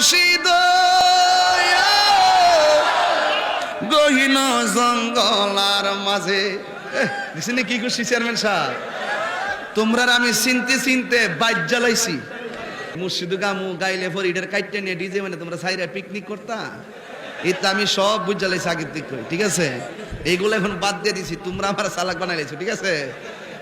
মুর্শিদ গহীন জঙ্গলার মাঝে। দেখছেন কি করছি চেয়ারম্যান সাহেব? তোমরা আমি চিনতে চিনতে বাইক জ্বালাইছি। মুর্শিদু গামু গাইলে পর ইটার কাইটে নিয়ে ডিজে মানে তোমরা সাইরা পিকনিক করতা? এটা আমি সব বুঝ জ্বালাইছি আগের দিক করে, ঠিক আছে? এইগুলো এখন বাদ দিয়ে দিছি, তোমরা আমার সালাক বানাইছো ঠিক আছে?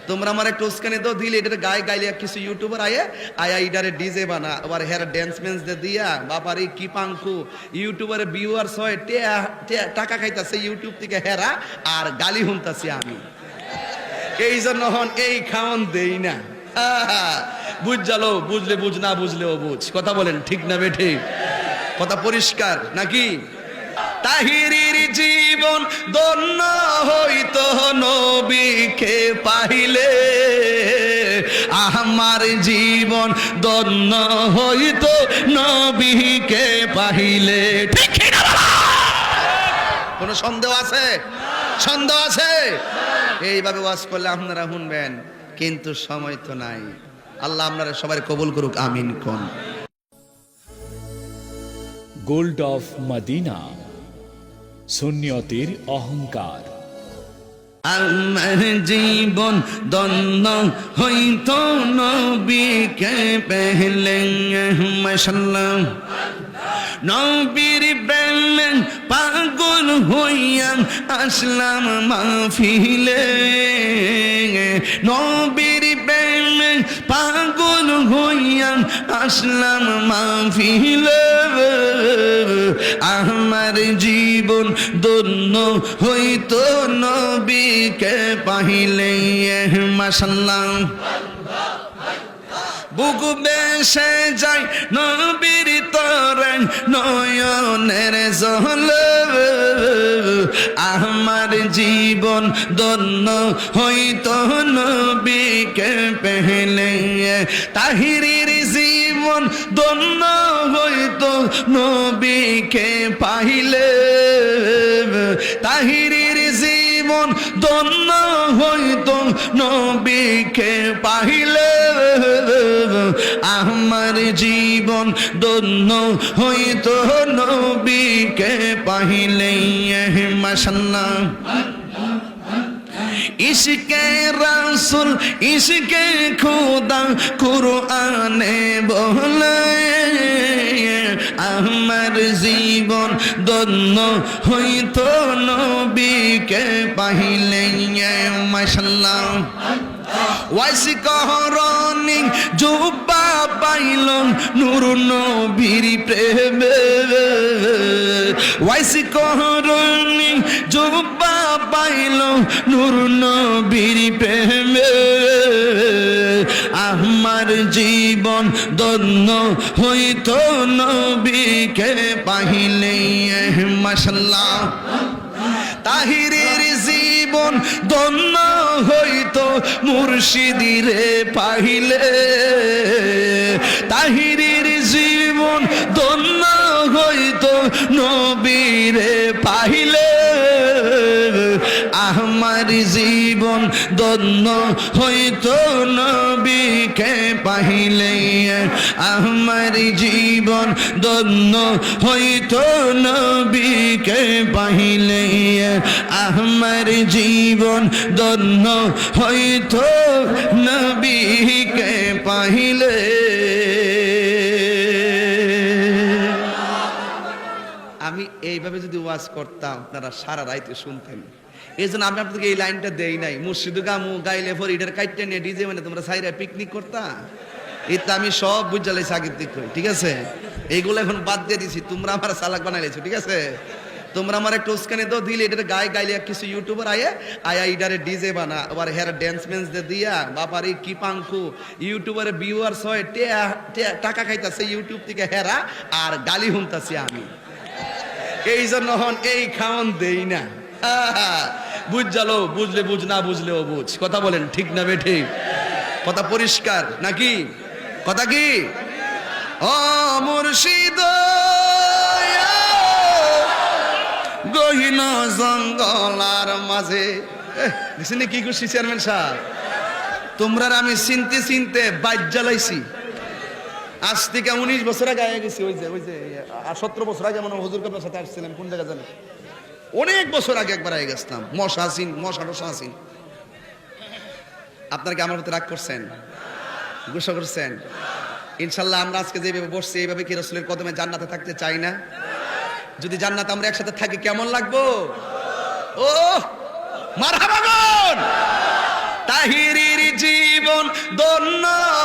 তোমরা আমার একটা উস্কানি তো দিলে এটার গায়ে গাইলে কিছু ইউটিউবার আয়ে আয়া ইডারে ডিজে বানা আবার হেয়ার ড্যান্স ম্যান্স দিয়ে বাপারে কি পাঙ্কু ইউটিউবারে ভিউয়ার্স হয় টাকা খাইতাছে ইউটিউব থেকে হেরা আর গালি হুনতাছি আমি। এই জন্য হন এই খাওন দেই না। আহা, বুঝ জালো বুঝলে বুঝ না বুঝলেও বুঝ। কথা বলেন ঠিক না বেঠে? কথা পরিষ্কার নাকি? তাহিরির জীবন দন্য হইতো নবীকে পাইলে আমার জীবন দন্য হইতো নবীকে পাইলে ঠিক কি না বাবা? কোনো সন্দেহ আছে? সন্দেহ আছে? এইভাবে ওয়াজ করলে আপনারা শুনবেন, কিন্তু সময় তো নাই। আল্লাহ আপনারা সবাই কবুল করুক, আমিন কোন। গোল্ড অফ মদিনা শূন্যতির অহংকার। আমার জীবন দন্ন হইত নবীকে পেহলে মশাল্লাম নবীর বেলেন পাগল হইয়াম আসলাম মাফিলে নবীর বেলেন পাগল আসলাম মাহফিলে। আমার জীবন দন্য হইতো নবীকে পাহিলে। মাসাল্লাহ বুক বেসে যাই নবীর তরেন নয়নের জল। আমার জীবন দন্য হইতো নবীকে পেহলে। তাহিরির জীবন দন্য হইতো নবীকে পাইলে তাহিরির জীবন দন্য হইতো নবীকে পাইলে আমার জীবন দন্য হইতো নবীকে পাইলে মাসাল্লাহ ইসকে রাসুল ইশকে খুদা কুরআনে বলে আমার জীবন দন্য হইত নবীকে পাহিলে মাসাল্লাহ ওয়াইসি কহরনি জুব্বা পাইল নূর নবীর প্রেমে। ওয়াইসি কহরনি জুব্বা পাইল নূর নবীর প্রেমে। আমার জীবন দন্য হইতো নবীকে পাহিলে মাসাল্লাহ মুর্শিদিরে পাহিলে তাহিরির জীবন দন্য হইত নবীরে পাহিলে। আমার জীবন ধন্য হইত নবীকে পাহিলে। আমার জীবন দন্য হইতো নবীকে পাহিলে। আমার জীবন দন্য হইতো নবীকে পাহিলে। আমি এইভাবে যদি ওয়াজ করতাম, আপনারা সারা রাইতে শুনতেন। এই জন্য আমি আপনাদেরকে এই লাইনটা দেই নাই। মুর্শিদু গামু গাইলে পর ইটার কাইটে নিয়ে ডিজে মানে তোমরা সাইরা পিকনিক করতা? এটা আমি সব বুঝ জ্বালাইছি আগের দিক ঠিক আছে? এইগুলো এখন বাদ দিয়ে দিছি, তোমরা আমার সালাক বানাইছো ঠিক আছে? তোমরা আমার একটা উস্কানি তো দিলে এটার গায়ে গাইলে কিছু ইউটিউবার আয়ে, আয়া ইডারে ডিজে বানা, আবার হেয়ার ড্যান্স ম্যান্স দিয়ে দিয়া, বাপারে কি পাঙ্কু ইউটিউবারে ভিউয়ার্স হয় টাকা খাইতাছে ইউটিউব থেকে হেরা, আর গালি হুনতাছি আমি। এই জন্য হন এই খাওন দেই না। বুঝ জালো বুঝলে বুঝ, না বুঝলেও বুঝ, কথা বলেন ঠিক না বেঠে কথা পরিষ্কার, নাকি? কথা কি? ও মুর্শিদ জঙ্গলার মাঝে। এহ, দেখছেন কি করছি চেয়ারম্যান সাহেব? তোমরা আমি চিনতে চিনতে বাইক জ্বালাইছি আজ থেকে উনিশ বছর আগে আগে গেছি ওই যে ওই যে সতেরো বছর আগে হজুর হুজুর কাপড়ের সাথে আসছিলাম কোন জায়গা জানি অনেক বছর আগে একবার আগে গেছিলাম মশা আসিন মশা টশা আসিন আপনার কি আমার প্রতি রাগ করছেন? গুসা করছেন। ইনশাল্লাহ আমরা আজকে যেভাবে বসছি, এইভাবে কি রসুলের কদমে জান্নাতে থাকতে চাই না? যদি জান্নাত আমরা একসাথে থাকি, কেমন লাগবো? ও মারহাবাগন তাহিরির জীবন দন্য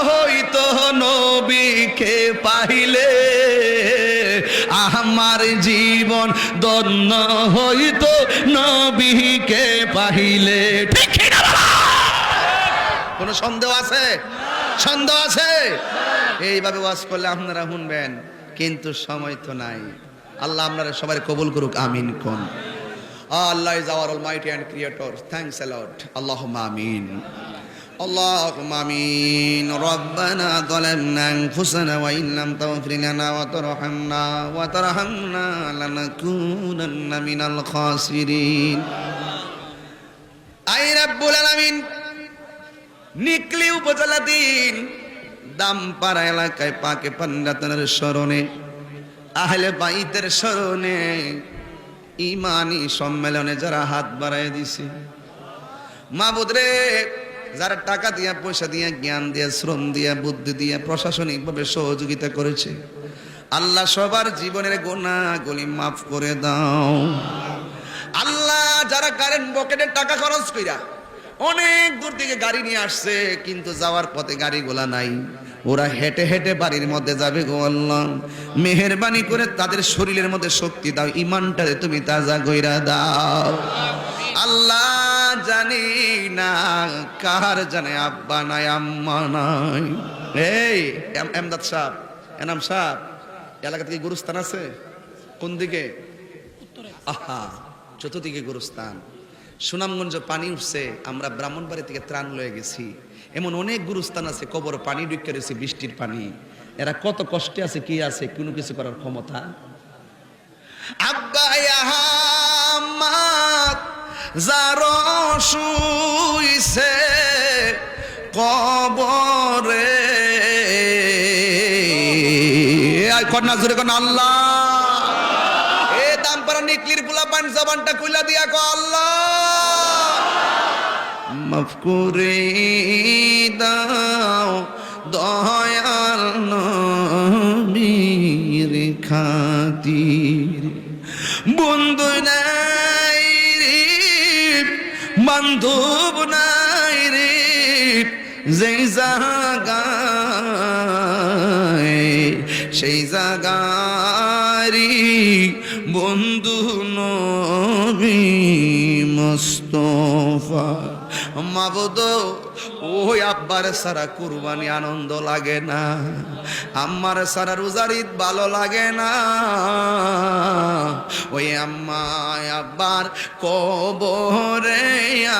হইত নবীকে পাইলে আমার জীবন দন্য হইত নবীকে পাইলে ঠিক? কোনো সন্দেহ আছে? সন্দেহ আছে এইভাবে ওয়াজ করলে আপনারা শুনবেন কিন্তু সময় তো নাই আল্লাহ আপনারা সবাই কবুল করুক আমিন কোন Allah is our almighty and creator thanks a lot আল্লাহুম্মা আমিন اللهم آمين ربنا ظلمنا أنفسنا وإن لم تغفر لنا وترحمنا وترحمنا لنكونن من الخاسرين أي رب العالمين নিকলি উপজেলা উপজেলাধীন দামপাড়া এলাকায় পাকে পান্ডাতনের স্মরণে, আহলে বাইতের স্মরণে ইমানি সম্মেলনে যারা হাত বাড়ায় দিছে। মাবুদ রে, যারা টাকা দিয়া, পয়সা দিয়া, জ্ঞান দিয়া, শ্রম দিয়া, বুদ্ধি দিয়া, প্রশাসনিকভাবে সহযোগিতা করেছে। আল্লাহ সবার জীবনের গোনা গলি মাফ করে দাও। আল্লাহ যারা কারেন্ট বকেটের টাকা খরচ কইরা অনেক দূর থেকে গাড়ি নিয়ে আসছে কিন্তু যাওয়ার পথে গাড়িগুলা নাই। ওরা হেঁটে হেঁটে বাড়ির মধ্যে যাবে গো আল্লাহ। মেহরবানি করে তাদের শরীরের মধ্যে শক্তি দাও ইমানটারে তুমি তাজা গইরা দাও। আল্লাহ জানি না কার জানে আব্বা নাই আম্মা নাই। এই এমদাদ সাহ এনাম সাহ এলাকা থেকে গুরুস্থান আছে? কোন দিকে? আহা চতুর্দিকে গুরুস্থান। সুনামগঞ্জ পানি উঠছে, আমরা ব্রাহ্মণবাড়ি থেকে ত্রাণ লয়ে গেছি। এমন অনেক গুরুস্থান আছে, কবর পানি ঢুকে রয়েছে, বৃষ্টির পানি। এরা কত কষ্টে আছে, কি আছে, কোনো কিছু করার ক্ষমতা? শুইছে কবরে। কন্যা জুড়ে কন্যা, আল্লাহ। পারা নিকলির পোলা পান জবানটা খুলা দিয়া কো আল্লাহ দাও দয়াল নবীর খাতির। বন্ধু নাই রে, বান্ধব নাই রে, যেই জাগায় মস্তফা মাবদ, ওই আব্বার সারা কুরবানি আনন্দ লাগে না। আম্মার সারা রোজারিত ভালো লাগে না। ওই আম্মা আব্বার কবরে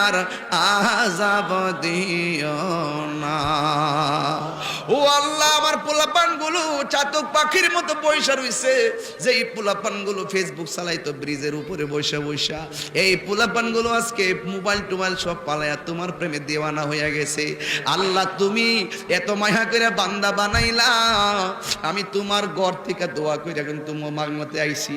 আর আজাব দিও না। ও আল্লাহ, আমার পোলাপানগুলো চাতক পাখির মতো পয়সা রইছে। যে এই পোলাপানগুলো ফেসবুক চালাইতো, ব্রিজের উপরে বৈশা বৈশা। এই পোলাপানগুলো আজকে মোবাইল টোবাইল সব পালায়া তোমার প্রেমে দেওয়ানা হইয়া গেছে। আল্লাহ, তুমি এত মায়া করে বান্দা বানাইলা। আমি তোমার ঘর থেকে দোয়া করে কিন্তু বাংলাতে আইছি।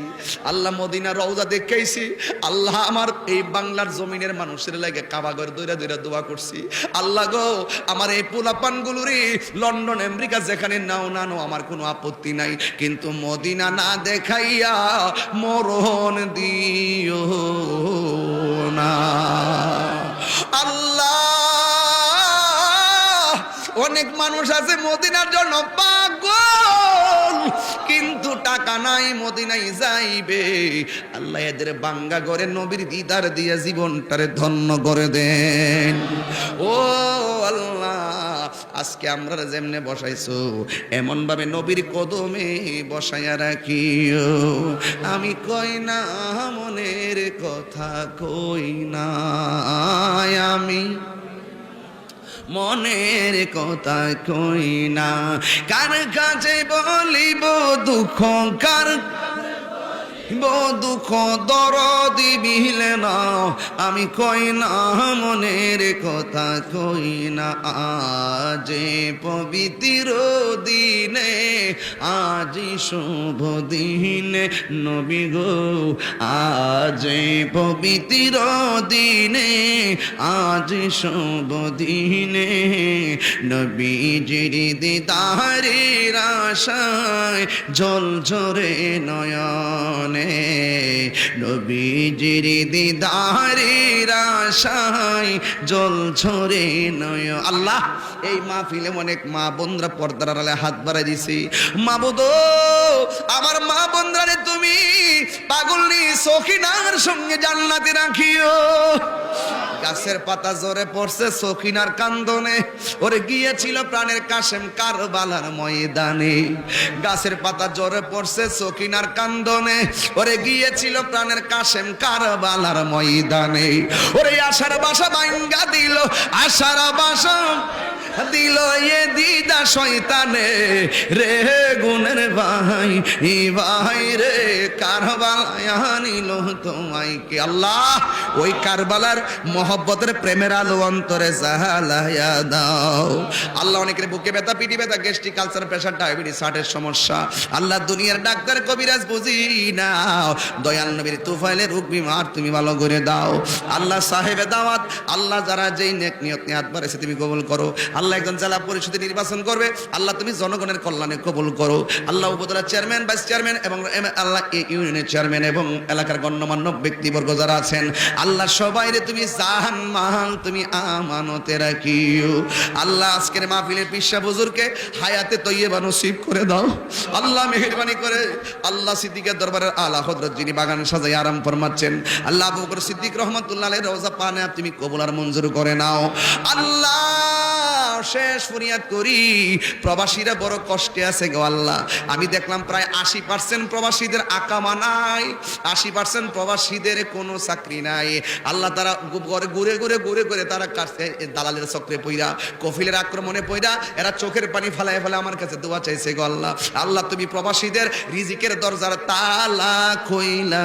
আল্লাহ মদিনা রওজা দেখাইছি। আল্লাহ আমার এই বাংলার জমিনের মানুষের লাগে কাবাগর দৈরা দৈরা দোয়া করছি। আল্লাহ গো, আমার এই পোলাপান গুলোরে লন্ডন আমেরিকা, যেখানে নাও না, নাও, আমার কোনো আপত্তি নাই। কিন্তু মদিনা না দেখাইয়া মরণ দিও না। আল্লাহ, অনেক মানুষ আছে মদিনার জন্য পাগল, কিন্তু টাকা নাই মদিনাই যাইবে। আল্লাহ এদের বাঙ্গা করে, নবীর দিদার দিয়ে জীবনটারে ধন্য করে দেন। ও আল্লাহ আজকে আমরা যেমনে বসাইছো এমন ভাবে নবীর কদমে বসাইয়া রাখিও। আমি কই না, মনের কথা কই না। আমি মনের কথা কই না। কার কাছে বলিব দুঃখ, কার দুঃখ দরদি বিহলে না, আমি কই না, মনের কথা কই না। আজ পবিত্র দিনে, আজ শুভ দিনে, নবী গো, আজ পবিত্র দিনে, আজ শুভ দিনে, নবীজির দিদারের আশায় জল ঝরে নয়নে নবীজির দিদারের আশায় জল ঝরে নয়। আল্লাহ, এই মাহফিলে অনেক মা বন্ধুরা পর্দার আড়ালে হাত বাড়াই দিছি। মা বোধ আমার মা বোনরা তুমি পাগল পাগলনি সখিনার সঙ্গে জান্নাতে রাখিও। গাছের পাতা জোরে পড়ছে সখিনার কান্দনে। ওরে গিয়েছিল প্রাণের কাশেম কারবালার ময়দানে। গাছের পাতা জোরে পড়ছে সখিনার কান্দনে। ওরে গিয়েছিল প্রাণের কাশেম কারবালার ময়দানে। ওরে আশার বাসা ভাঙ্গা দিল, আশার বাসা দিল এ দিদা শয়তানে, রে গুণের ভাই, ই ভাই রে, কারবালায় আনিল তোমায় কে? আল্লাহ, ওই কারবালার মহব্বতের প্রেমের আলো অন্তরে জাহালায়া দাও। আল্লাহ অনেকের বুকে ব্যথা, পিঠি ব্যথা, গ্যাস্ট্রিক কালচার প্রেশার, ডায়াবেটিস, হার্টের সমস্যা। আল্লাহ দুনিয়ার ডাক্তার কবিরাজ বুঝি নাও। দয়াল নবীর তুফাইলের রোগ বিমার তুমি ভালো করে দাও। আল্লাহ সাহেবে দাওয়াত, আল্লাহ যারা যেই নেক নিয়ত নিয়াত বাড়েছে তুমি কবুল করো। আল্লাহ একজন জেলা পরিষদে নির্বাচন করবে। আল্লাহ তুমি জনগণের কল্যাণে কবুল করো। আল্লাহ উপজেলা চেয়ারম্যান, ভাইস চেয়ারম্যান এবং আল্লাহ এই ইউনিয়নের চেয়ারম্যান এবং এলাকার গণ্যমান্য ব্যক্তিবর্গ যারা আছেন, আল্লাহ সবাইরে তুমি জাহান তুমি আমানতে রাখিও। আল্লাহ আজকের মাহফিলের পিসা বুজুরকে হায়াতে তৈয়বা নসিব করে দাও। আল্লাহ মেহেরবানি করে আল্লাহ সিদ্দিকের দরবারের আলা হজরত যিনি বাগান সাজাই আরাম ফরমাচ্ছেন। আল্লাহ বকর সিদ্দিক রহমতুল্লাহ রওজা পানে, তুমি কবুল আর মঞ্জুর করে নাও। আল্লাহ শেষ ফরিয়াদ করি। প্রবাসীরা বড় কষ্টে আছে গো আল্লাহ। আমি দেখলাম প্রায় আশি পার্সেন্ট প্রবাসীদের আকামা নাই। আশি পার্সেন্ট প্রবাসীদের কোনো চাকরি নাই। আল্লাহ তারা ঘরে ঘুরে ঘুরে ঘুরে ঘুরে তারা কাছে দালালের চক্রে পইরা, কফিলের আক্রমণে পইরা, এরা চোখের পানি ফেলায় ফেলে আমার কাছে দোয়া চাইছে গো আল্লাহ। আল্লাহ, তুমি প্রবাসীদের রিজিকের দরজার তালা খইলা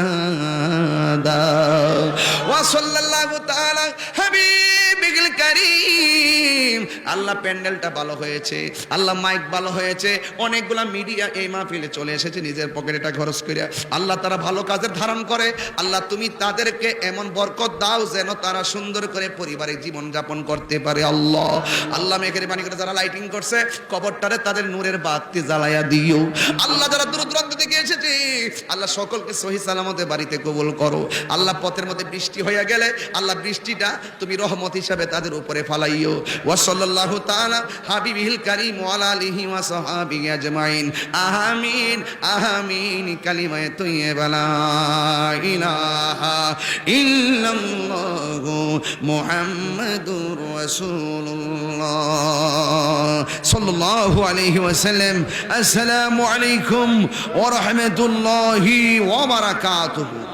দাও। ওয়া সাল্লাল্লাহু তাআলা হাবিবিল কারীম। আল্লাহ প্যান্ডেলটা ভালো হয়েছে, আল্লাহ মাইক ভালো হয়েছে, অনেকগুলা মিডিয়া এই মাহফিলে চলে এসেছে, নিজের পকেটটা খরচ করে আল্লাহ তারা ভালো কাজের ধারণ করে, আল্লাহ তুমি তাদেরকে এমন বরকত দাও যেন তারা সুন্দর করে পারিবারিক জীবন যাপন করতে পারে। আল্লাহ আল্লাহ মেঘের বাণী করে যারা লাইটিং করছে, কবরটারে তাদের নূরের বাতি জ্বালায়া দিও। আল্লাহ যারা দূর দূরান্ত থেকে এসেছে, আল্লাহ সকলকে সহি সালামতে বাড়িতে কবুল করো। আল্লাহ পথের মধ্যে বৃষ্টি হয়ে গেলে, আল্লাহ বৃষ্টিটা তুমি রহমত হিসাবে তাদের উপরে ফালাইও। ওয়া সাল্লাল্লাহু তাআলা হাবিবিল কারীম আলিহি ওয়া সাহাবিহি আজমাইন। আমিন আমিন কালিমায়ে তৈয়বা লা ইলাহা ইল্লাল্লাহু মুহাম্মাদুর রাসূলুল্লাহ। সাল্লাল্লাহু আলাইহি ওয়াসাল্লাম আসসালামু আলাইকুম ওয়া রাহমাতুল্লাহি ওয়া বারাকাতুহু।